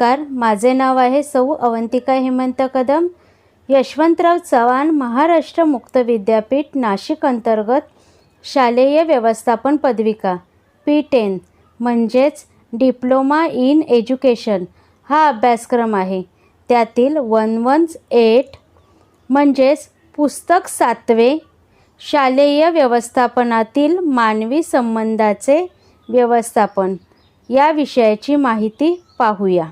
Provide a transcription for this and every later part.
नमस्कार. माझे नाव आहे सौ अवंतिका हेमंत कदम. यशवंतराव चव्हाण महाराष्ट्र मुक्त विद्यापीठ नाशिक अंतर्गत शालेय व्यवस्थापन पदविका. पी टेन म्हणजेच डिप्लोमा इन एज्युकेशन हा अभ्यासक्रम आहे. त्यातील वन वन एट म्हणजेच पुस्तक सातवे शालेय व्यवस्थापनातील मानवी संबंधाचे व्यवस्थापन या विषयाची माहिती पाहूया.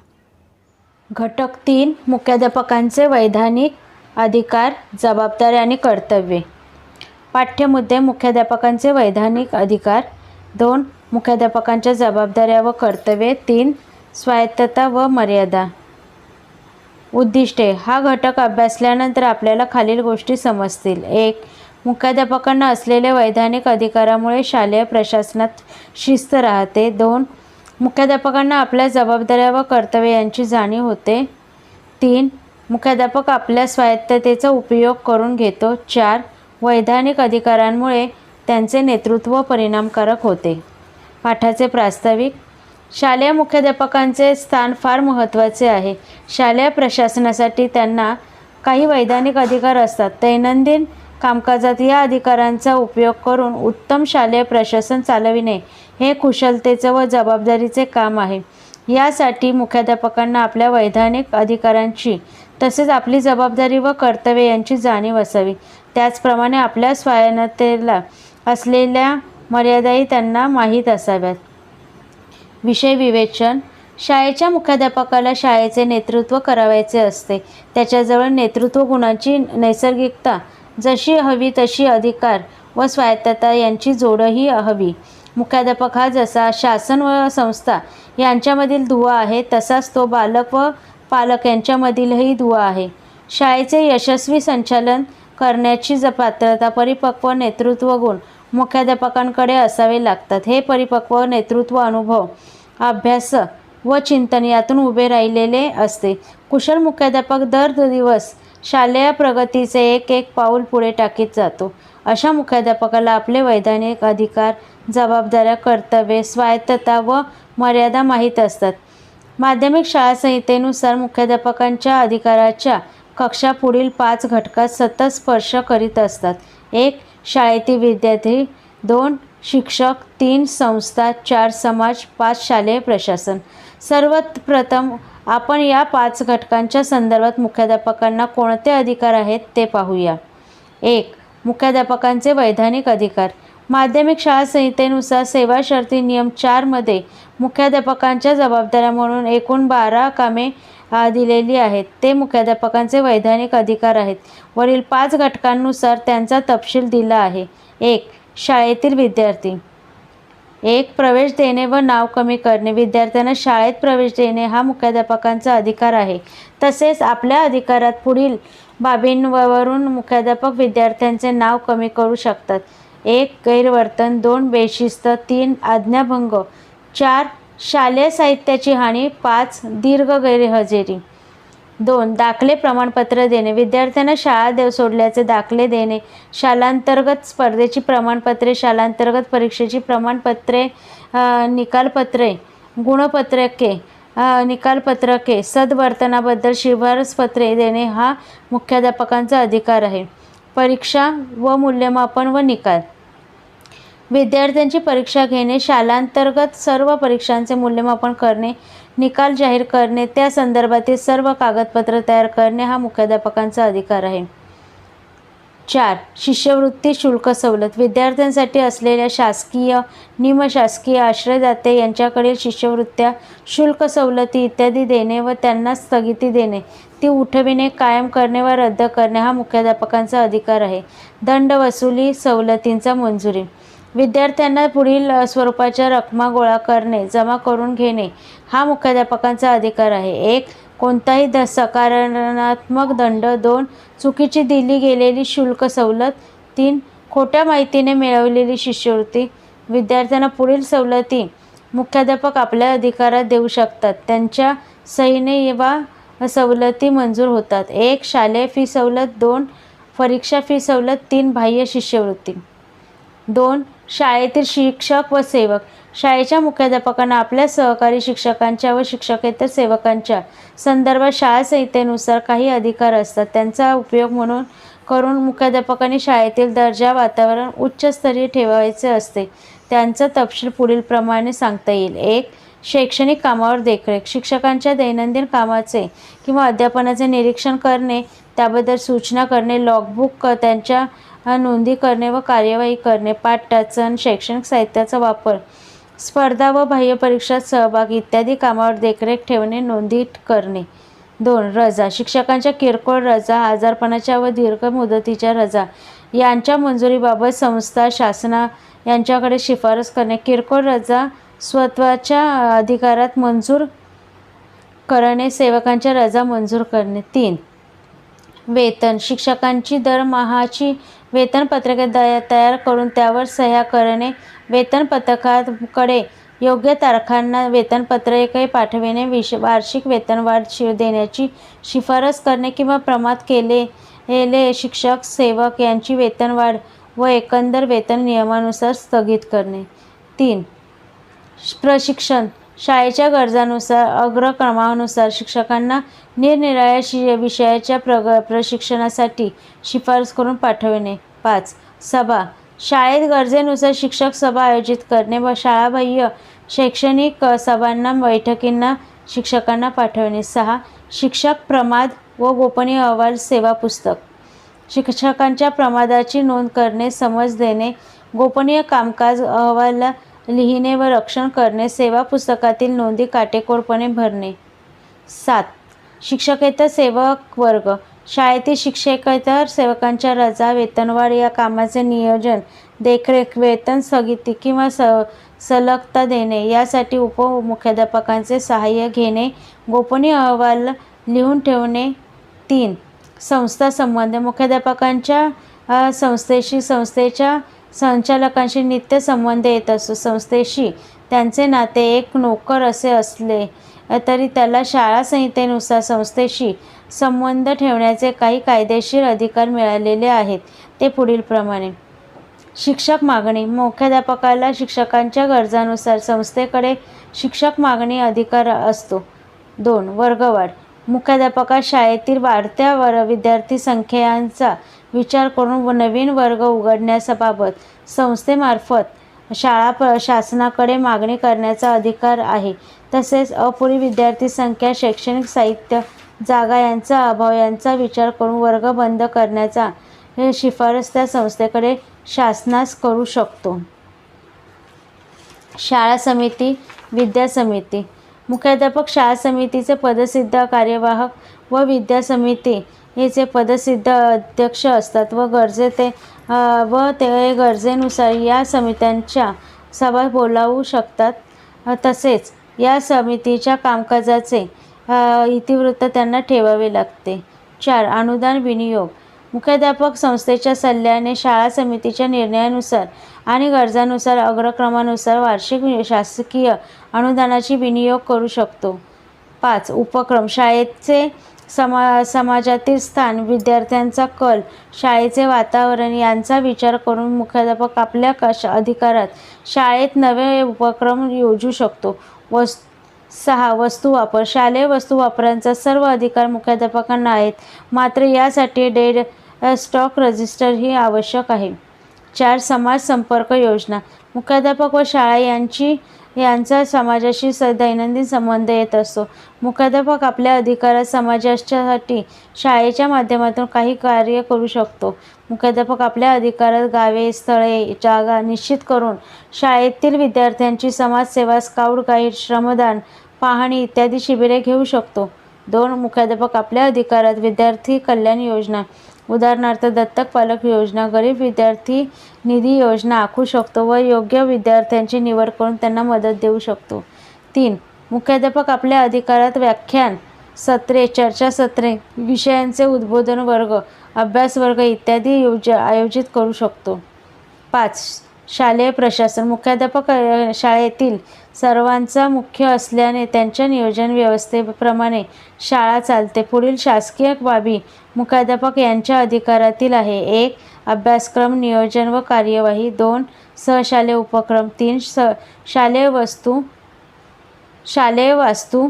घटक तीन मुख्याध्यापकांचे वैधानिक अधिकार जबाबदारी आणि कर्तव्ये. पाठ्यमुद्दे मुख्याध्यापकांचे वैधानिक अधिकार. दोन मुख्याध्यापकांच्या जबाबदाऱ्या व कर्तव्ये. तीन स्वायत्तता व मर्यादा. उद्दिष्टे. हा घटक अभ्यासल्यानंतर आपल्याला खालील गोष्टी समजतील. एक मुख्याध्यापकांना असलेल्या वैधानिक अधिकारामुळे शालेय प्रशासनात शिस्त राहते. दोन मुख्याध्यापकांना आपल्या जबाबदाऱ्या व कर्तव्य यांची जाणीव होते. तीन मुख्याध्यापक आपल्या स्वायत्ततेचा उपयोग करून घेतो. चार वैधानिक अधिकारांमुळे त्यांचे नेतृत्व परिणामकारक होते. पाठाचे प्रास्ताविक शालेय मुख्याध्यापकांचे स्थान फार महत्त्वाचे आहे. शालेय प्रशासनासाठी त्यांना काही वैधानिक अधिकार असतात. दैनंदिन कामकाजात या अधिकारांचा उपयोग करून उत्तम शालेय प्रशासन चालविणे हे कुशलतेचं व जबाबदारीचे काम आहे. यासाठी मुख्याध्यापकांना आपल्या वैधानिक अधिकारांची तसेच आपली जबाबदारी व कर्तव्य यांची जाणीव असावी. त्याचप्रमाणे आपल्या स्वायत्ततेला असलेल्या मर्यादाही त्यांना माहीत असाव्यात. विषय विवेचन. शाळेच्या मुख्याध्यापकाला शाळेचे नेतृत्व करावयाचे असते. त्याच्याजवळ नेतृत्व गुणांची नैसर्गिकता जशी हवी तशी अधिकार व स्वायत्तता यांची जोडही हवी. मुख्याध्यापक हा जसा शासन व संस्था यांच्यामधील दुवा आहे तसाच तो बालक व पालक यांच्यामधीलही दुवा आहे. शाळेचे यशस्वी संचालन करण्याची ज पात्रता परिपक्व नेतृत्व गुण मुख्याध्यापकांकडे असावे लागतात. हे परिपक्व नेतृत्व अनुभव अभ्यास व चिंतन यातून उभे राहिलेले असते. कुशल मुख्याध्यापक दर दिवस शालेय प्रगतीचे एक एक पाऊल पुढे टाकीत जातो. अशा मुख्याध्यापकाला आपले वैधानिक अधिकार जबाबदाऱ्या कर्तव्ये स्वायत्तता व मर्यादा माहीत असतात. माध्यमिक शाळा संहितेनुसार मुख्याध्यापकांच्या अधिकाराच्या कक्षा पुढील पाच घटकात सतत स्पर्श करीत असतात. एक शाळेतील विद्यार्थी. दोन शिक्षक. तीन संस्था. चार समाज. पाच शालेय प्रशासन. सर्वप्रथम आपण या पाच घटकांच्या संदर्भात मुख्याध्यापकांना कोणते अधिकार आहेत ते पाहूया. एक मुख्याध्यापकांचे वैधानिक अधिकार. माध्यमिक शाळा संहितेनुसार सेवा शर्ती नियम चारमध्ये मुख्याध्यापकांच्या जबाबदाऱ्या म्हणून एकूण बारा कामे दिलेली आहेत. ते मुख्याध्यापकांचे वैधानिक अधिकार आहेत. वरील पाच घटकांनुसार त्यांचा तपशील दिला आहे. एक शाळेतील विद्यार्थी. एक प्रवेश देणे व नाव कमी करणे. विद्यार्थ्यांना शाळेत प्रवेश देणे हा मुख्याध्यापकांचा अधिकार आहे. तसेच आपल्या अधिकारात पुढील बाबींवरून मुख्याध्यापक विद्यार्थ्यांचे नाव कमी करू शकतात. एक गैरवर्तन. दोन बेशिस्त. तीन आज्ञाभंग. चार शालेय साहित्याची हानी. पाच दीर्घ गैरहजेरी. दोन दाखले प्रमाणपत्र देणे. विद्यार्थ्यांना शाळा देव सोडल्याचे दाखले देणे. शालांतर्गत स्पर्धेची प्रमाणपत्रे शालांतर्गत परीक्षेची प्रमाणपत्रे निकालपत्रे गुणपत्रके निकालपत्रके सद्वर्तनाबद्दल शिफारसपत्रे देणे हा मुख्याध्यापकांचा अधिकार आहे. परीक्षा व मूल्यमापन व निकाल. विद्यार्थ्यांची परीक्षा घेणे शालांतर्गत सर्व परीक्षांचे मूल्यमापन करणे निकाल जाहीर करणे त्या संदर्भातील सर्व कागदपत्र तयार करणे हा मुख्याध्यापकांचा अधिकार आहे. चार शिष्यवृत्ती शुल्क सवलत विद्यार्थ्यांसाठी असलेल्या शासकीय निमशासकीय आश्रयदाते यांच्याकडील शिष्यवृत्त्या शुल्क सवलती इत्यादी देणे व त्यांना स्थगिती देणे ती उठविणे कायम करणे व रद्द करणे हा मुख्याध्यापकांचा अधिकार आहे. दंड वसुली सवलतींचा मंजुरी. विद्यार्थ्यांना पुढील स्वरूपाच्या रकमा गोळा करणे जमा करून घेणे हा मुख्याध्यापकांचा अधिकार आहे. एक कोणताही द सकारात्मक दंड दोन चुकीची दिली गेलेली शुल्क सवलत तीन खोट्या माहितीने मिळवलेली शिष्यवृत्ती विद्यार्थ्यांना पुढील सवलती मुख्याध्यापक आपल्या अधिकारात देऊ शकतात. त्यांच्या सहीने वा सवलती मंजूर होतात. एक शालेय फी सवलत दोन परीक्षा फी सवलत तीन बाह्य शिष्यवृत्ती. दोन शाळेतील शिक्षक व सेवक. शाळेच्या मुख्याध्यापकांना आपल्या सहकारी शिक्षकांच्या व शिक्षकेतर सेवकांच्या संदर्भात शाळा संहितेनुसार काही अधिकार असतात. त्यांचा उपयोग म्हणून करून मुख्याध्यापकांनी शाळेतील दर्जा वातावरण उच्चस्तरीय ठेवायचे असते. त्यांचा तपशील पुढीलप्रमाणे सांगता येईल. एक शैक्षणिक कामावर देखरेख. शिक्षकांच्या दैनंदिन कामाचे किंवा अध्यापनाचे निरीक्षण करणे त्याबद्दल सूचना करणे लॉगबुक त्यांच्या नोंदी करणे व कार्यवाही करणे पाठटाचन शैक्षणिक साहित्याचा वापर स्पर्धा व बाह्य परीक्षात सहभाग इत्यादी कामावर देखरेख ठेवणे नोंदी करणे. दोन रजा. शिक्षकांच्या किरकोळ रजा आजारपणाच्या व दीर्घ मुदतीच्या रजा यांच्या मंजुरीबाबत संस्था शासना यांच्याकडे शिफारस करणे. किरकोळ रजा स्वत्वाच्या अधिकारात मंजूर करणे सेवकांच्या रजा मंजूर करणे. तीन वेतन. शिक्षकांची दरमहाची वेतनपत्रके दया तयार करून त्यावर सह्या करणे वेतनपत्रकाकडे योग्य तारखांना वेतनपत्रके पाठविणे विश वार्षिक वेतनवाढ शि देण्याची शिफारस करणे किंवा प्रमाद केलेले शिक्षक सेवक यांची वेतनवाढ व एकंदर वेतन नियमानुसार स्थगित करणे. तीन प्रशिक्षण. शाळेच्या गरजानुसार अग्रक्रमानुसार शिक्षकांना निरनिराळ्या शि विषयाच्या प्रग प्रशिक्षणासाठी शिफारस करून पाठविणे. पाच. सभा. शाळेत गरजेनुसार शिक्षक सभा आयोजित करणे व शाळाबाह्य शैक्षणिक सभांना बैठकींना शिक्षकांना पाठवणे. सहा. शिक्षक प्रमाद व गोपनीय अहवाल सेवा पुस्तक. शिक्षकांच्या प्रमादाची नोंद करणे समज देणे गोपनीय कामकाज अहवाल लिहिणे व रक्षण करणे सेवा पुस्तकातील नोंदी काटेकोरपणे भरणे. सात. शिक्षकेतर सेवक वर्ग. शाळेतील शिक्षकेतर सेवकांच्या रजा वेतनवाढ या कामाचे नियोजन देखरेख वेतन स्थगिती किंवा स सलगता देणे यासाठी उपमुख्याध्यापकांचे सहाय्य घेणे गोपनीय अहवाल लिहून ठेवणे. तीन संस्था संबंध. मुख्याध्यापकांच्या संस्थेशी संस्थेच्या संचालकांशी नित्य संबंध येत असतो. संस्थेशी त्यांचे नाते एक नोकर असे असले तरी त्याला शाळा संहितेनुसार संस्थेशी संबंध ठेवण्याचे काही कायदेशीर अधिकार मिळालेले आहेत ते पुढीलप्रमाणे शिक्षक मागणी. मुख्याध्यापकाला शिक्षकांच्या गरजानुसार संस्थेकडे शिक्षक मागणी अधिकार असतो. दोन. वर्गवाढ. मुख्याध्यापकास शाळेतील वाढत्या वर विद्यार्थी संख्यांचा विचार करून व नवीन वर्ग उघडण्याबाबत संस्थेमार्फत शाळा प शासनाकडे मागणी करण्याचा अधिकार आहे. तसेच अपुरी विद्यार्थी संख्या शैक्षणिक साहित्य जागा यांचा अभाव यांचा विचार करून वर्ग बंद करण्याचा हे शिफारस त्या संस्थेकडे शासनास करू शकतो. शाळा समिती विद्या समिती. मुख्याध्यापक शाळा समितीचे पदसिद्ध कार्यवाहक व विद्या समिती याचे पदसिद्ध अध्यक्ष असतात व गरजे ते व ते गरजेनुसार या समित्यांच्या सभा बोलावू शकतात. तसेच या समितीच्या कामकाजाचे इतिवृत्त त्यांना ठेवावे लागते. चार अनुदान विनियोग. मुख्याध्यापक संस्थेच्या सल्ल्याने शाळा समितीच्या निर्णयानुसार आणि गरजानुसार अग्रक्रमानुसार वार्षिक शासकीय अनुदानाची विनियोग करू शकतो. पाच उपक्रम. शाळेचे समा समाजातील स्थान विद्यार्थ्यांचा कल शाळेचे वातावरण यांचा विचार करून मुख्याध्यापक आपल्या कश अधिकारात शाळेत नवे उपक्रम योजू शकतो. वस सहा वस्तू वापर. शालेय वस्तू वापरांचा सर्व अधिकार मुख्याध्यापकांना आहेत. मात्र यासाठी डेड स्टॉक रजिस्टर ही आवश्यक आहे. चार समाज संपर्क योजना. मुख्याध्यापक व शाळा यांची यांचा समाजाशी स दैनंदिन संबंध येत असतो. मुख्याध्यापक आपल्या अधिकारात समाजाच्यासाठी शाळेच्या माध्यमातून काही कार्य करू शकतो. मुख्याध्यापक आपल्या अधिकारात गावे स्थळे जागा निश्चित करून शाळेतील विद्यार्थ्यांची समाजसेवा स्काउट गाईड श्रमदान पाहणी इत्यादी शिबिरे घेऊ शकतो. दोन मुख्याध्यापक आपल्या अधिकारात विद्यार्थी कल्याण योजना उदाहरणार्थ दत्तक पालक योजना गरीब विद्यार्थी निधी योजना आखू शकतो व योग्य विद्यार्थ्यांची निवड करून त्यांना मदत देऊ शकतो. तीन मुख्याध्यापक आपल्या अधिकारात व्याख्यान सत्रे चर्चासत्रे विषयांचे उद्बोधन वर्ग अभ्यास वर्ग इत्यादी योज आयोजित करू शकतो. पाच शालेय प्रशासन मुख्याध्यापक शाळेतील सर्वांचा मुख्य असल्याने त्यांच्या नियोजन व्यवस्थेप्रमाणे शाळा चालते. पुढील शासकीय बाबी मुख्याध्यापक यांच्या अधिकारातील आहे. एक अभ्यासक्रम नियोजन व कार्यवाही. दोन सहशालेय उपक्रम. तीन स शालेय वस्तू शालेय वास्तू.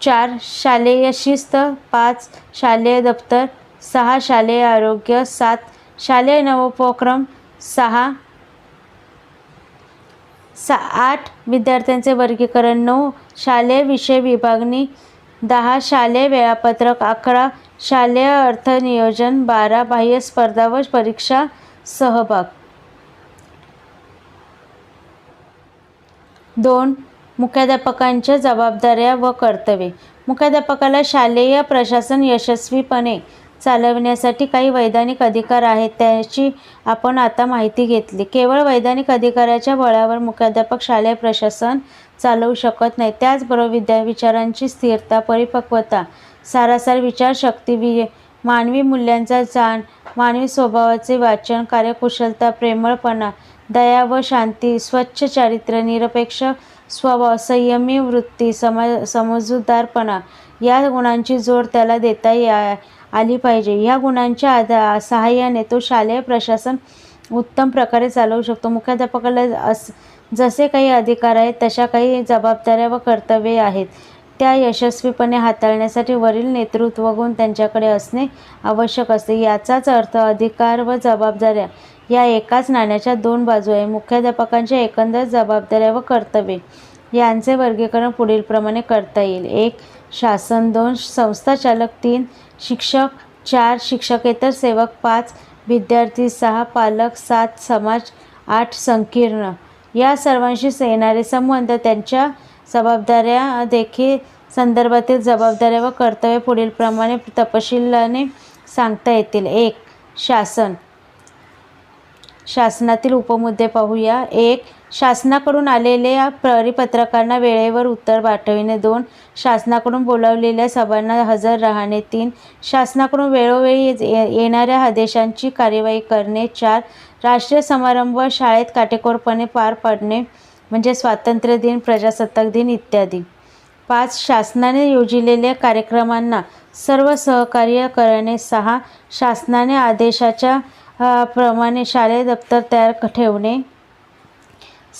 चार शालेय शिस्त. पाच शालेय दप्तर. सहा शालेय आरोग्य. सात शालेय नवोपक्रम. सहा सा आठ विद्यार्थ्यांचे वर्गीकरण नऊ शालेय विषय विभागणी दहा शालेय वेळापत्रक अकरा शालेय अर्थनियोजन बारा बाह्य स्पर्धा व परीक्षा सहभाग. दोन मुख्याध्यापकांच्या जबाबदाऱ्या व कर्तव्ये. मुख्याध्यापकाला शालेय प्रशासन यशस्वीपणे चालविण्यासाठी काही वैधानिक अधिकार आहेत त्याची आपण आता माहिती घेतली. केवळ वैधानिक अधिकाराच्या बळावर मुख्याध्यापक शालेय प्रशासन चालवू शकत नाही. त्याचबरोबर विद्या विचारांची स्थिरता परिपक्वता सारासार विचारशक्ती वि मानवी मूल्यांचा जाण मानवी स्वभावाचे वाचन कार्यकुशलता प्रेमळपणा दया व शांती स्वच्छ चारित्र्य निरपेक्ष स्वभाव संयमी वृत्ती सम समजूतदारपणा या गुणांची जोड त्याला देता या आली पाहिजे. ह्या गुणांच्या आधा सहाय्याने तो शालेय प्रशासन उत्तम प्रकारे चालवू शकतो. मुख्याध्यापकाला अस जसे काही अधिकार आहेत तशा काही जबाबदाऱ्या व कर्तव्ये आहेत. त्या यशस्वीपणे हाताळण्यासाठी वरील नेतृत्व गुण त्यांच्याकडे असणे आवश्यक असते. याचाच अर्थ अधिकार व जबाबदाऱ्या या एकाच नाण्याच्या दोन बाजू आहे. मुख्याध्यापकांच्या एकंदर जबाबदाऱ्या व कर्तव्ये यांचे वर्गीकरण पुढीलप्रमाणे करता येईल. एक शासन दोन संस्थाचालक तीन शिक्षक चार शिक्षकेतर सेवक पाच विद्यार्थी सहा पालक सात समाज आठ संकीर्ण. या सर्वांशी येणारे संबंध त्यांच्या जबाबदाऱ्या देखील संदर्भातील जबाबदाऱ्या व कर्तव्य पुढीलप्रमाणे तपशिलाने सांगता येतील. एक शासन. शासनातील उपमुद्दे पाहूया. एक शासनाकडून आलेल्या परिपत्रकांना वेळेवर उत्तर पाठविणे. दोन शासनाकडून बोलावलेल्या सभांना हजर राहणे. तीन शासनाकडून वेळोवेळी ये- येणाऱ्या आदेशांची कार्यवाही करणे. चार राष्ट्रीय समारंभ शाळेत काटेकोरपणे पार पाडणे म्हणजे स्वातंत्र्य दिन प्रजासत्ताक दिन इत्यादी. पाच शासनाने योजिलेल्या कार्यक्रमांना सर्व सहकार्य करणे. सहा शासनाने आदेशाच्या प्रमाणे शालेय दप्तर तयार ठेवणे.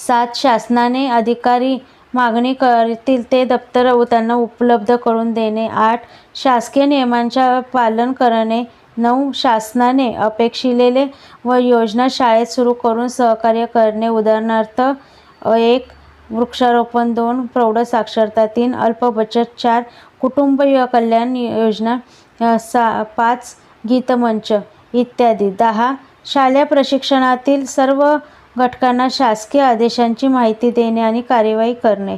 सात शासनाने अधिकारी मागणी करतील ते दप्तर त्यांना उपलब्ध करून देणे. आठ शासकीय नियमांच्या पालन करणे. नऊ शासनाने अपेक्षिलेले व योजना शाळेत सुरू करून सहकार्य करणे. उदाहरणार्थ एक वृक्षारोपण. दोन प्रौढ साक्षरता. तीन अल्प बचत चार कुटुंब कल्याण योजना. सा पाच गीतमंच. इत्यादी. दहा. शालेय प्रशिक्षणातील सर्व घटकांना शासकीय आदेशांची माहिती देणे आणि कार्यवाही करणे.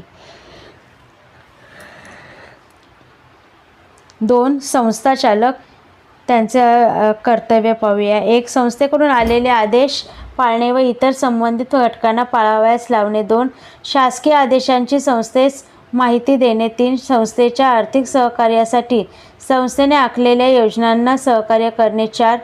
दोन. संस्था चालक. त्यांचे कर्तव्य पाहूया. एक संस्थेकडून आलेले आदेश पाळणे व इतर संबंधित घटकांना पाळावयास लावणे. दोन शासकीय आदेशांची संस्थेस माहिती देणे. तीन संस्थेच्या आर्थिक सहकार्यासाठी संस्थेने आखलेल्या योजनांना सहकार्य करणे. चार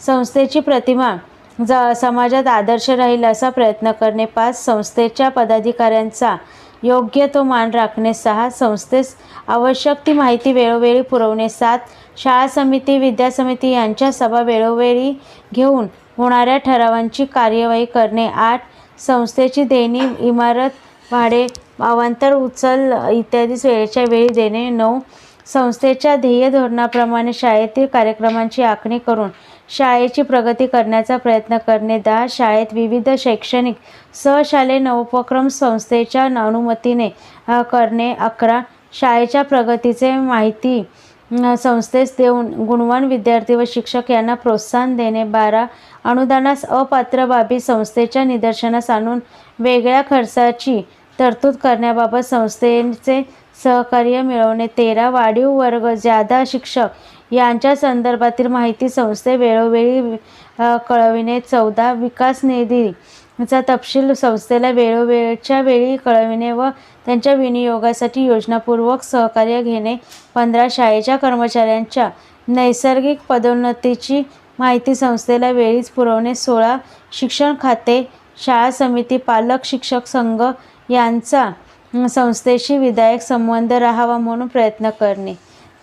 संस्थेची प्रतिमा ज समाजात आदर्श राहील असा प्रयत्न करणे पाच संस्थेच्या पदाधिकाऱ्यांचा योग्य तो मान राखणे सहा संस्थेस आवश्यक ती माहिती वेळोवेळी पुरवणे सात शाळा समिती विद्या समिती यांच्या सभा वेळोवेळी घेऊन होणाऱ्या ठरावांची कार्यवाही करणे आठ संस्थेची देणी इमारत भाडे अवांतर उचल इत्यादी वेळेच्या वेळी देणे नऊ संस्थेच्या ध्येय धोरणाप्रमाणे शाळेतील कार्यक्रमांची आखणी करून शाळेची प्रगती करण्याचा प्रयत्न करणे. दहा शाळेत विविध शैक्षणिक सहशालेय नवोपक्रम संस्थेच्या अनुमतीने करणे. अकरा शाळेच्या प्रगतीचे माहिती संस्थेस देऊन गुणवान विद्यार्थी व शिक्षक यांना प्रोत्साहन देणे. बारा अनुदानास अपात्र बाबी संस्थेच्या निदर्शनास आणून वेगळ्या खर्चाची तरतूद करण्याबाबत संस्थेचे सहकार्य मिळवणे. तेरा वाढीव वर्ग ज्यादा शिक्षक यांच्या संदर्भातील माहिती संस्थे वेळोवेळी कळविणे. चौदा विकास निधीचा तपशील संस्थेला वेळोवेळच्या वेळी कळविणे व त्यांच्या विनियोगासाठी योजनापूर्वक सहकार्य घेणे. पंधरा शाळेच्या कर्मचाऱ्यांच्या नैसर्गिक पदोन्नतीची माहिती संस्थेला वेळीच पुरवणे. सोळा शिक्षण खाते. शाळा समिती पालक शिक्षक संघ यांचा संस्थेशी विधायक संबंध राहावा म्हणून प्रयत्न करणे.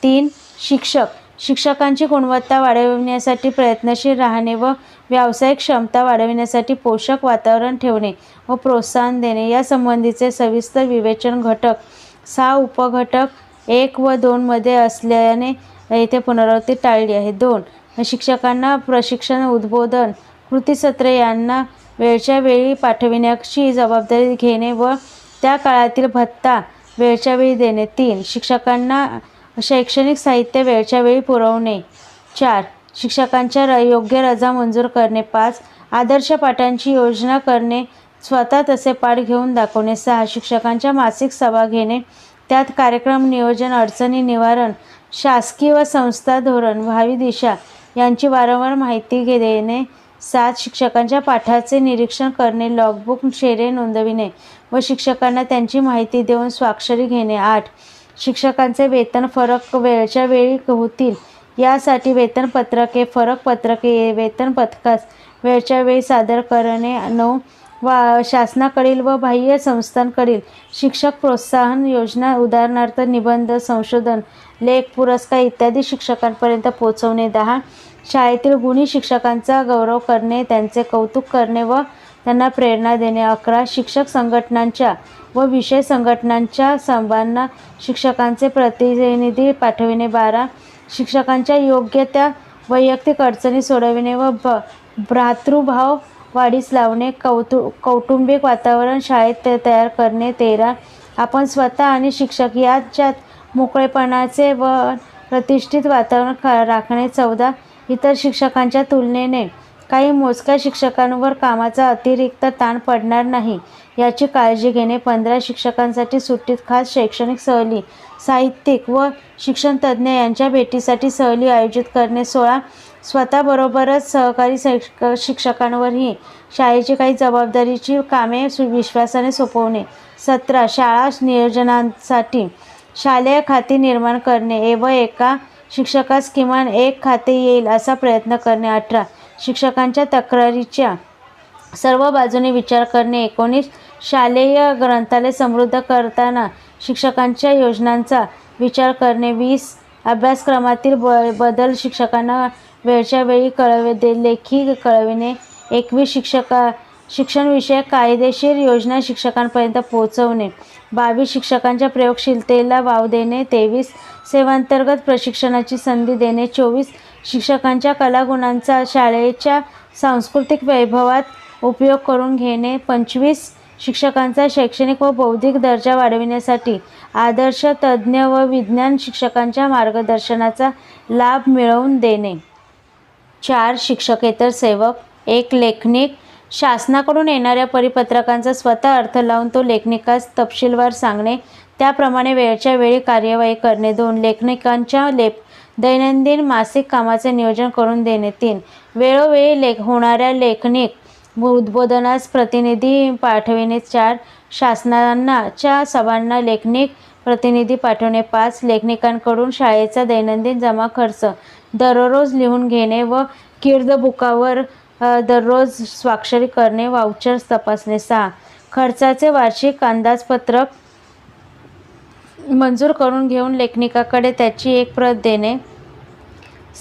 तीन शिक्षक शिक्षकांची गुणवत्ता वाढविण्यासाठी प्रयत्नशील राहणे व व्यावसायिक क्षमता वाढविण्यासाठी पोषक वातावरण ठेवणे व प्रोत्साहन देणे यासंबंधीचे सविस्तर विवेचन घटक सहा उपघटक एक व दोनमध्ये असल्याने येथे पुनरावृत्ती टाळली आहे. दोन शिक्षकांना प्रशिक्षण उद्बोधन कृतीसत्रे यांना वेळच्या वेळी पाठविण्याची जबाबदारी घेणे व त्या काळातील भत्ता वेळच्या वेळी देणे. तीन शिक्षकांना शैक्षणिक साहित्य वेळच्या वेळी पुरवणे. चार. शिक्षकांच्या र योग्य रजा मंजूर करणे. पाच. आदर्श पाठांची योजना करणे. स्वतः तसे पाठ घेऊन दाखवणे. सहा. शिक्षकांच्या मासिक सभा घेणे. त्यात कार्यक्रम नियोजन अडचणी निवारण शासकीय व संस्था धोरण भावी दिशा यांची वारंवार माहिती देणे सात. शिक्षकांच्या पाठाचे निरीक्षण करणे. लॉगबुक शेरे नोंदविणे व शिक्षकांना त्यांची माहिती देऊन स्वाक्षरी घेणे. आठ. शिक्षकांचे वेतन फरक वेळच्या वेळी होतील. यासाठी वेतनपत्रके फरक पत्रके वेतन पथकास वेळच्या वेळी सादर करणे नऊ वा शासनाकडील व बाह्य संस्थांकडील शिक्षक प्रोत्साहन योजना उदाहरणार्थ निबंध संशोधन लेख पुरस्कार इत्यादी शिक्षकांपर्यंत पोहोचवणे दहा शाळेतील गुणी शिक्षकांचा गौरव करणे त्यांचे कौतुक करणे व त्यांना प्रेरणा देणे अकरा शिक्षक संघटनांच्या व विषय संघटनांच्या सभांना शिक्षकांचे प्रतिनिधी पाठविणे बारा शिक्षकांच्या योग्य त्या वैयक्तिक अडचणी सोडविणे व भ भ्रातृभाव वाढीस लावणे कौतु कौटुंबिक वातावरण शाळेत ते तयार करणे तेरा आपण स्वतः आणि शिक्षक याच्यात मोकळेपणाचे व प्रतिष्ठित वातावरण खा राखणे चौदा इतर शिक्षकांच्या तुलनेने काही मोजक्या शिक्षकांवर कामाचा अतिरिक्त ताण पडणार नाही. याची काळजी घेणे पंधरा शिक्षकांसाठी सुट्टीत खास शैक्षणिक सहली साहित्यिक व शिक्षणतज्ज्ञ यांच्या भेटीसाठी सहली आयोजित करणे. सोळा स्वतःबरोबरच सहकारी शैक्ष शिक्षकांवरही शाळेची काही जबाबदारीची कामे सु विश्वासाने सोपवणे. सतरा शाळा नियोजनांसाठी शालेय खाती निर्माण करणे. व एका शिक्षकास किमान एक खाते येईल असा प्रयत्न करणे. अठरा शिक्षकांच्या तक्रारीच्या सर्व बाजूने विचार करणे एकोणीस शालेय ग्रंथालय समृद्ध करताना शिक्षकांच्या योजनांचा विचार करणे वीस अभ्यासक्रमातील ब बदल शिक्षकांना वेळच्या वेळी कळवे दे लेखी कळविणे एकवीस शिक्षका शिक्षणविषयक कायदेशीर योजना शिक्षकांपर्यंत पोहोचवणे बावीस शिक्षकांच्या प्रयोगशीलतेला वाव देणे तेवीस सेवांतर्गत प्रशिक्षणाची संधी देणे चोवीस शिक्षकांच्या कलागुणांचा शाळेच्या सांस्कृतिक वैभवात उपयोग करून घेणे पंचवीस शिक्षकांचा शैक्षणिक व बौद्धिक दर्जा वाढविण्यासाठी आदर्श तज्ज्ञ व विज्ञान शिक्षकांच्या मार्गदर्शनाचा लाभ मिळवून देणे. चार शिक्षकेतर सेवक एक लेखनिक. शासनाकडून येणाऱ्या परिपत्रकांचा स्वतः अर्थ लावून तो लेखनिकास तपशीलवार सांगणे त्याप्रमाणे वेळच्या वेळी कार्यवाही करणे. दोन लेखनिकांच्या लेप दैनंदिन मासिक कामाचे नियोजन करून देणे. तीन वेळोवेळी लेख होणाऱ्या लेखनिक उद्बोधनास प्रतिनिधी पाठविणे. चार शासनाच्या सभांना लेखनिक प्रतिनिधी पाठवणे. पाच लेखनिकांकडून शाळेचा दैनंदिन जमा खर्च दररोज लिहून घेणे व कीर्द बुकावर दररोज स्वाक्षरी करणे. वाउचर्स तपासणे. सहा खर्चाचे वार्षिक अंदाजपत्रक मंजूर करून घेऊन लेखनिकाकडे त्याची एक प्रत देणे.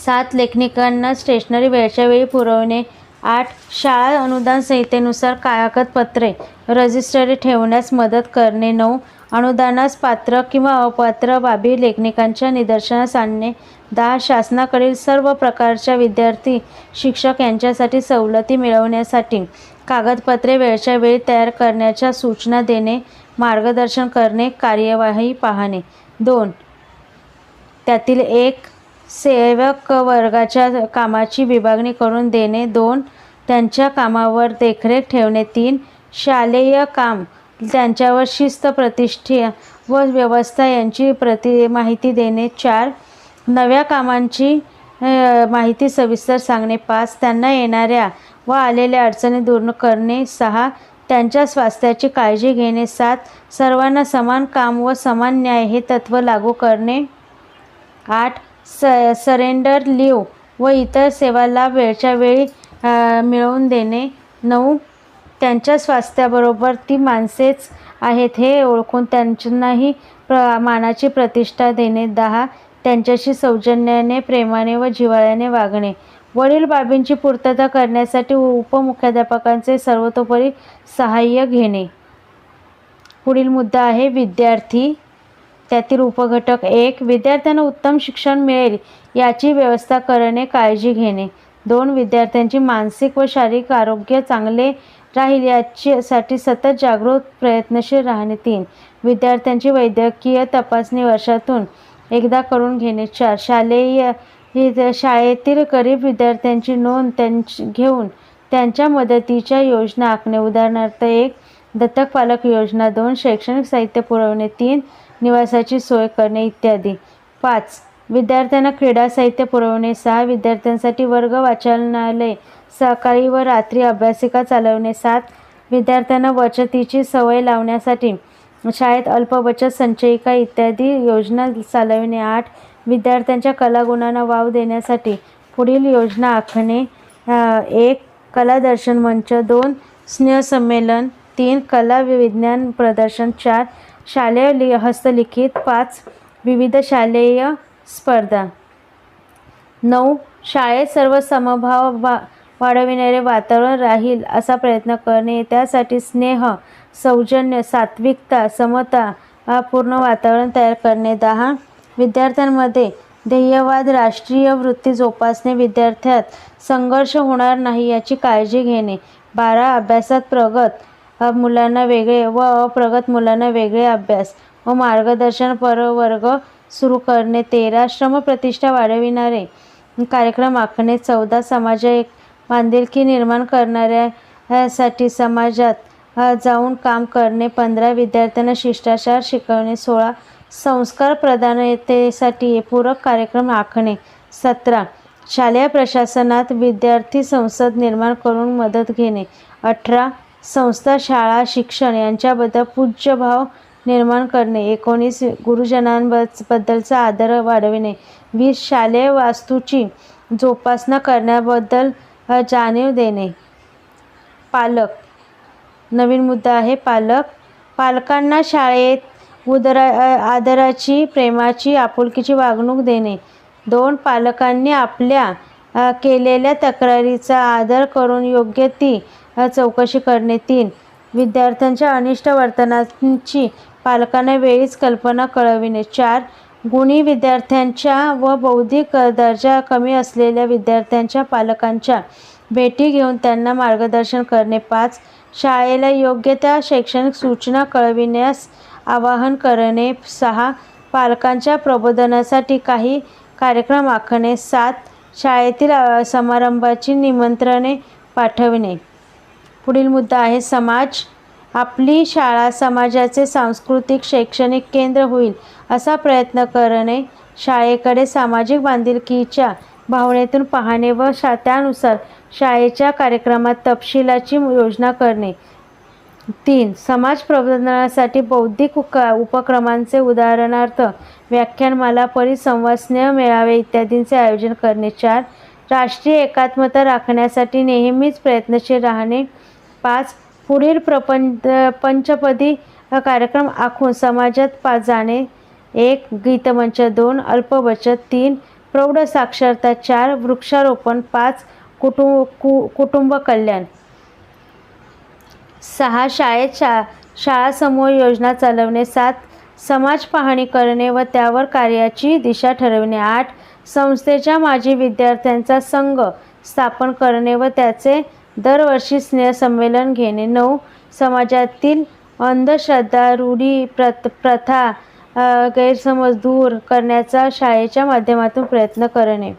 सात लेखनिकांना स्टेशनरी वेळच्या वेळी पुरवणे. आठ शाळा अनुदान संहितेनुसार कागदपत्रे रजिस्टरी ठेवण्यास मदत करणे. नऊ अनुदानास पात्र किंवा अपात्र बाबी लेखनिकांच्या निदर्शनास आणणे. दहा शासनाकडील सर्व प्रकारच्या विद्यार्थी शिक्षक यांच्यासाठी सवलती मिळवण्यासाठी कागदपत्रे वेळच्या वेळी तयार करण्याच्या सूचना देणे. मार्गदर्शन करणे कार्यवाही पाहणे. दोन त्यातील एक सेवक वर्गाच्या कामाची विभागणी करून देणे. दोन त्यांच्या कामावर देखरेख ठेवणे. तीन शालेय काम त्यांच्यावर शिस्त प्रतिष्ठा व व्यवस्था यांची प्रति माहिती देणे. चार नव्या कामांची माहिती सविस्तर सांगणे. पाच त्यांना येणाऱ्या व आलेल्या अडचणी दूर करणे. सहा त्यांच्या स्वास्थ्याची काळजी घेणे सात सर्वांना समान काम व समान न्याय हे तत्त्व लागू करणे. आठ स सरेंडर लिव व इतर सेवा लाभ वेळच्या वेळी मिळवून देणे. नऊ त्यांच्या स्वास्थ्याबरोबर ती माणसेच आहेत हे ओळखून त्यांनाही प्र मानाची प्रतिष्ठा देणे. दहा त्यांच्याशी सौजन्याने प्रेमाने व जिव्हाळ्याने वागणे. वरील बाबींची पूर्तता करण्यासाठी उपमुख्याध्यापकांचे सर्वतोपरी सहाय्य घेणे. पुढील मुद्दा आहे विद्यार्थी. त्यातील उपघटक एक विद्यार्थ्यांना उत्तम शिक्षण मिळेल याची व्यवस्था करणे काळजी घेणे. दोन विद्यार्थ्यांची मानसिक व शारीरिक आरोग्य चांगले राहील याच्यासाठी सतत जागृत प्रयत्नशील राहणे. तीन विद्यार्थ्यांची वैद्यकीय तपासणी वर्षातून एकदा करून घेणे. चार शालेय ही शाळेतील गरीब विद्यार्थ्यांची नोंद त्यांची घेऊन त्यांच्या मदतीच्या योजना आखणे. उदाहरणार्थ एक दत्तक पालक योजना. दोन शैक्षणिक साहित्य पुरवणे. तीन निवासाची सोय करणे इत्यादी. पाच विद्यार्थ्यांना क्रीडा साहित्य पुरवणे. सहा विद्यार्थ्यांसाठी वर्ग वाचनालय सकाळी व रात्री अभ्यासिका चालवणे. सात विद्यार्थ्यांना बचतीची सवय लावण्यासाठी शाळेत अल्प बचत संचयिका इत्यादी योजना चालविणे. आठ विद्यार्थ्यांच्या कलागुणांना वाव देण्यासाठी पुढील योजना आखणे एक कला दर्शन मंच दोन स्नेहसंमेलन तीन कला विज्ञान प्रदर्शन चार शालेय लि हस्तलिखित पाच विविध शालेय स्पर्धा. नऊ शाळेत सर्व समभाव वा वाढविणारे वातावरण राहील असा प्रयत्न करणे त्यासाठी स्नेह सौजन्य सात्विकता समता पूर्ण वातावरण तयार करणे. दहा विद्यार्थ्यांमध्ये ध्येयवाद राष्ट्रीय वृत्ती जोपासणे विद्यार्थ्यात संघर्ष होणार नाही याची काळजी घेणे. बारा अभ्यासात प्रगत मुलांना वेगळे व अप्रगत मुलांना वेगळे अभ्यास व मार्गदर्शन परवर्ग सुरू करणे. तेरा श्रम प्रतिष्ठा वाढविणारे कार्यक्रम आखणे. चौदा समाज एक बांधिलकी निर्माण करणाऱ्यासाठी समाजात जाऊन काम करणे. पंधरा विद्यार्थ्यांना शिष्टाचार शिकवणे. सोळा संस्कार प्रधानतेसाठी पूरक कार्यक्रम आखणे. सतरा. शालेय प्रशासनात विद्यार्थी संसद निर्माण करून मदत घेणे. अठरा. संस्था शाळा शिक्षण यांच्याबद्दल पूज्यभाव निर्माण करणे. एकोणीस. गुरुजनांबद्दलचा आदर वाढविणे. वीस. शालेय वास्तूची जोपासना करण्याबद्दल जाणीव देणे. पालक. नवीन मुद्दा आहे पालक. पालकांना शाळेत उदरा आदराची प्रेमाची आपुलकीची वागणूक देणे. दोन पालकांनी आपल्या केलेल्या तक्रारीचा आदर करून योग्य ती चौकशी करणे. तीन विद्यार्थ्यांच्या अनिष्ट वर्तनाची पालकांना वेळीच कल्पना कळविणे. चार गुणी विद्यार्थ्यांच्या व बौद्धिक दर्जा कमी असलेल्या विद्यार्थ्यांच्या पालकांच्या भेटी घेऊन त्यांना मार्गदर्शन करणे. पाच शाळेला योग्य त्या शैक्षणिक सूचना कळविण्यास आवाहन करणे सहा पालकांच्या प्रबोधनासाठी काही कार्यक्रम आखणे सात शाळेतील समारंभाची निमंत्रणे पाठविणे. पुढील मुद्दा आहे समाज आपली शाळा समाजाचे सांस्कृतिक शैक्षणिक केंद्र होईल असा प्रयत्न करणे शाळेकडे सामाजिक बांधिलकीच्या भावनेतून पाहणे व शा त्यानुसार शाळेच्या कार्यक्रमात तपशिलाची योजना करणे. तीन समाज प्रबोधनासाठी बौद्धिक उक उपक्रमांचे उदाहरणार्थ व्याख्यानमाला परिसंवाद स्नेह मेळावे इत्यादींचे आयोजन करणे. चार राष्ट्रीय एकात्मता राखण्यासाठी नेहमीच प्रयत्नशील राहणे. पाच पुढील प्रपंच पंचपदी कार्यक्रम आखून समाजात पा जाणे. एक गीतमंच. दोन अल्पबचत तीन प्रौढ साक्षरता. चार वृक्षारोपण. पाच कुटुंब कु कुटुंब कल्याण. सहा शाळेत शा शाळासमूह योजना चालवणे सात समाज पाहणी करणे व त्यावर कार्याची दिशा ठरविणे आठ संस्थेच्या माजी विद्यार्थ्यांचा संघ स्थापन करणे व त्याचे दरवर्षी स्नेहसंमेलन घेणे नऊ समाजातील अंधश्रद्धा रूढी प्रत प्रथा गैरसमज दूर करण्याचा शाळेच्या माध्यमातून प्रयत्न करणे.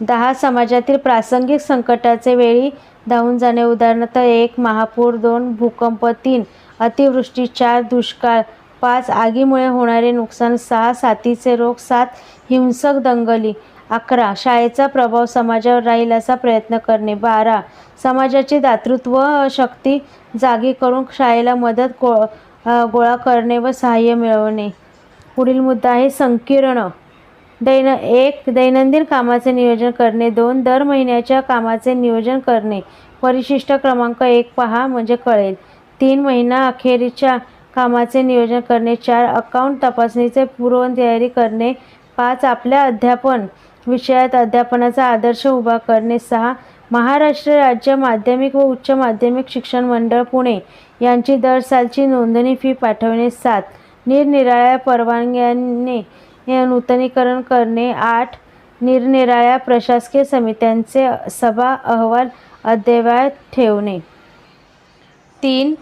दहा समाजातील प्रासंगिक संकटाचे वेळी धावून जाणे उदाहरणार्थ एक महापूर दोन भूकंप तीन अतिवृष्टी चार दुष्काळ पाच आगीमुळे होणारे नुकसान सहा साथीचे रोग सात हिंसक दंगली अकरा शाळेचा प्रभाव समाजावर राहील असा प्रयत्न करणे बारा समाजाची दातृत्व शक्ती जागी करून शाळेला मदत गो गोळा करणे व सहाय्य मिळवणे. पुढील मुद्दा आहे संकीर्ण. दैन एक दैनंदिन कामाचे नियोजन करणे दोन दर महिन्याच्या कामाचे नियोजन करणे. परिशिष्ट क्रमांक एक पहा म्हणजे कळेल. तीन महिना अखेरीच्या कामाचे नियोजन करणे चार अकाउंट तपासणीचे पूर्वतयारी करणे पाच आपल्या अध्यापन विषयात अध्यापनाचा आदर्श उभा करणे सहा महाराष्ट्र राज्य माध्यमिक व उच्च माध्यमिक शिक्षण मंडळ पुणे यांची दर सालची नोंदणी फी पाठवणे सात निरनिराळ्या परवानग्यांनी हे नूतनीकरण करणे. आठ निरनिराळ्या प्रशासकीय समित्यांचे सभा अहवाल अद्ययावत ठेवणे. तीन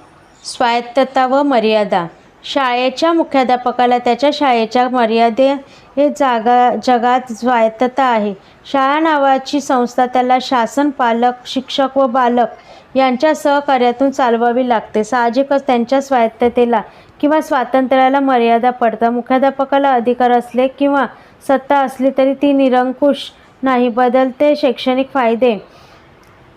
स्वायत्तता व मर्यादा. शाळेच्या मुख्याध्यापकाला त्याच्या शाळेच्या मर्यादे हे जागा जगात स्वायत्तता आहे. शाळा नावाची संस्था त्याला शासन पालक शिक्षक व बालक यांच्या सहकार्यातून चालवावी लागते. साहजिकच त्यांच्या स्वायत्ततेला किंवा स्वातंत्र्याला मर्यादा पडतात मुख्याध्यापकाला अधिकार असले किंवा सत्ता असली तरी ती निरंकुश नाही बदलते शैक्षणिक फायदे.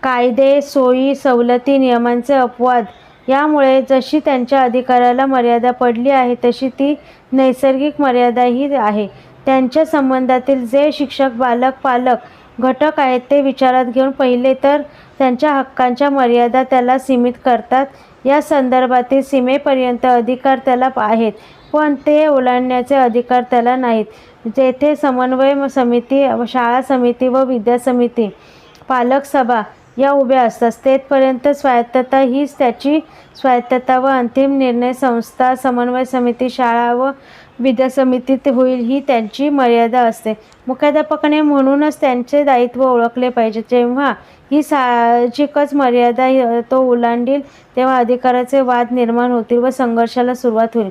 कायदे सोयी सवलती नियमांचे अपवाद. यामुळे जशी त्यांच्या अधिकाराला मर्यादा पडली आहे तशी ती नैसर्गिक मर्यादाही आहे. त्यांच्या संबंधातील जे शिक्षक बालक पालक घटक आहेत ते विचारात घेऊन पहिले तर त्यांच्या हक्कांच्या मर्यादा त्याला सीमित करतात. या संदर्भातील सीमेपर्यंत अधिकार त्याला आहेत पण ते ओलांडण्याचे अधिकार त्याला नाहीत. जेथे समन्वय समिती शाळा समिती व विद्या समिती पालक सभा या उभ्या असतात तेथपर्यंत स्वायत्तता हीच त्याची स्वायत्तता व अंतिम निर्णय संस्था समन्वय समिती शाळा व विद्या समितीत होईल ही त्यांची मर्यादा असते. मुख्याध्यापकाने म्हणूनच त्यांचे दायित्व ओळखले पाहिजे. जेव्हा ही साहजिकच मर्यादा तो ओलांडील तेव्हा अधिकाराचे वाद निर्माण होतील व संघर्षाला सुरुवात होईल.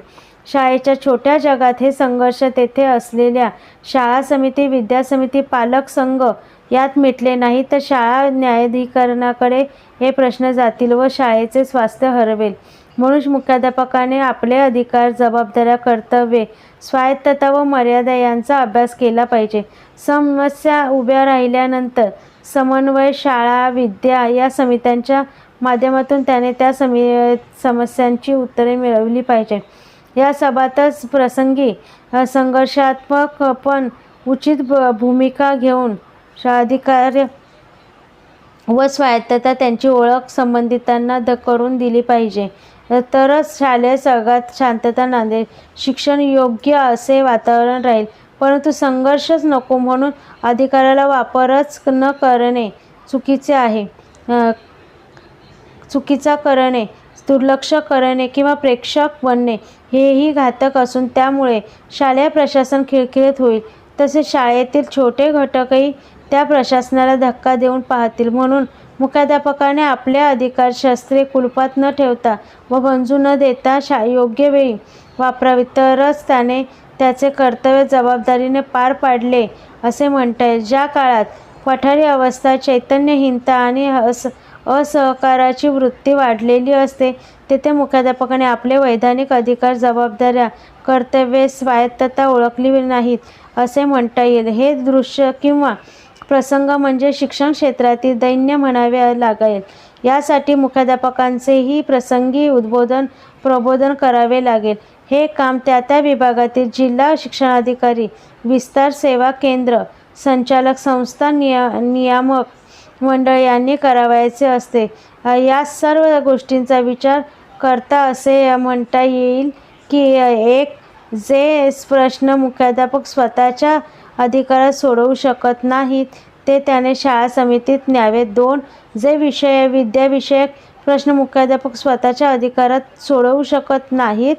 शाळेच्या छोट्या जगात हे संघर्ष तेथे असलेल्या शाळा समिती विद्या समिती पालक संघ यात मिटले नाही तर शाळा न्यायाधिकरणाकडे हे प्रश्न जातील व शाळेचे स्वास्थ्य हरवेल. म्हणून मुख्याध्यापकाने आपले अधिकार जबाबदाऱ्या कर्तव्ये स्वायत्तता व मर्यादा यांचा अभ्यास केला पाहिजे. समस्या उभ्या राहिल्यानंतर समन्वय शाळा विद्या या समित्यांच्या माध्यमातून त्याने त्या समि समस्यांची उत्तरे मिळवली पाहिजे या सभातच प्रसंगी संघर्षात्मक पण उचित भूमिका घेऊन अधिकार व स्वायत्तता त्यांची ओळख संबंधितांना द करून दिली पाहिजे. तरच शालेय सगळ्यात शांतता नांदेल शिक्षण योग्य असे वातावरण राहील. परंतु संघर्षच नको म्हणून अधिकाराला वापरच न करणे चुकीचे आहे. चुकीचा करणे दुर्लक्ष करणे किंवा प्रेक्षक बनणे हेही घातक असून त्यामुळे शालेय प्रशासन खिळखिळत होईल. तसेच शाळेतील छोटे घटकही त्या प्रशासनाला धक्का देऊन पाहतील म्हणून मुख्याध्यापकाने आपल्या अधिकार शस्त्रे कुलपात न ठेवता व गंजू न देता शा योग्य वेळी वापरावी तरच त्याने त्याचे कर्तव्य जबाबदारीने पार पाडले असे म्हणता येईल ज्या काळात पठारी अवस्था चैतन्यहीनता आणि अस असहकाराची वृत्ती वाढलेली असते तेथे मुख्याध्यापकाने आपले वैधानिक अधिकार जबाबदाऱ्या कर्तव्ये स्वायत्तता ओळखली नाहीत असे म्हणता येईल. हे दृश्य किंवा प्रसंग म्हणजे शिक्षण क्षेत्रातील दैन्य म्हणावे लागेल यासाठी मुख्याध्यापकांचेही प्रसंगी उद्बोधन प्रबोधन करावे लागेल. हे काम त्या त्या विभागातील जिल्हा शिक्षणाधिकारी विस्तार सेवा केंद्र संचालक संस्था निया नियामक मंडळ यांनी करावायचे असते. या सर्व गोष्टींचा विचार करता असे म्हणता येईल की एक जे प्रश्न मुख्याध्यापक स्वतःच्या अधिकारात सोडवू शकत नाहीत ते त्याने शाळा समितीत न्यावे. दोन जे विषय विद्याविषयक प्रश्न मुख्याध्यापक स्वतःच्या अधिकारात सोडवू शकत नाहीत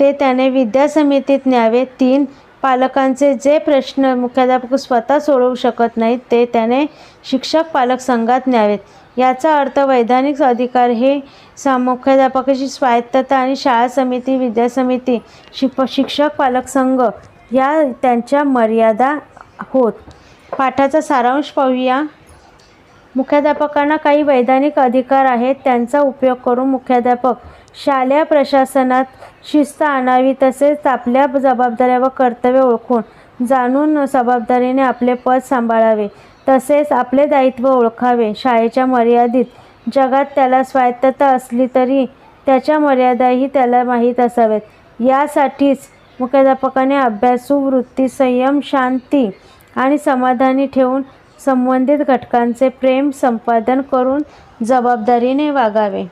ते त्याने विद्या समितीत न्यावे. तीन पालकांचे जे प्रश्न मुख्याध्यापक स्वतः सोडवू शकत नाहीत ते त्याने शिक्षक पालक संघात न्यावेत. याचा अर्थ वैधानिक अधिकार हे सा मुख्याध्यापकाची स्वायत्तता आणि शाळा समिती विद्या समिती शिप शिक्षक पालक संघ या त्यांच्या मर्यादा होत. पाठाचा सारांश पाहूया. मुख्याध्यापकांना काही वैधानिक अधिकार आहेत त्यांचा उपयोग करून मुख्याध्यापक शालेय प्रशासनात शिस्त आणावी तसेच आपल्या जबाबदाऱ्या व कर्तव्य ओळखून जाणून जबाबदारीने आपले पद सांभाळावे. तसेच आपले दायित्व ओळखावे. शाळेच्या मर्यादित जगात त्याला स्वायत्तता असली तरी त्याच्या मर्यादाही त्याला माहीत असावेत. यासाठीच मुख्याध्यापकाने अभ्यासू वृत्ती संयम शांती आणि समाधानी ठेवून संबंधित घटकांचे प्रेम संपादन करून जबाबदारीने वागावे.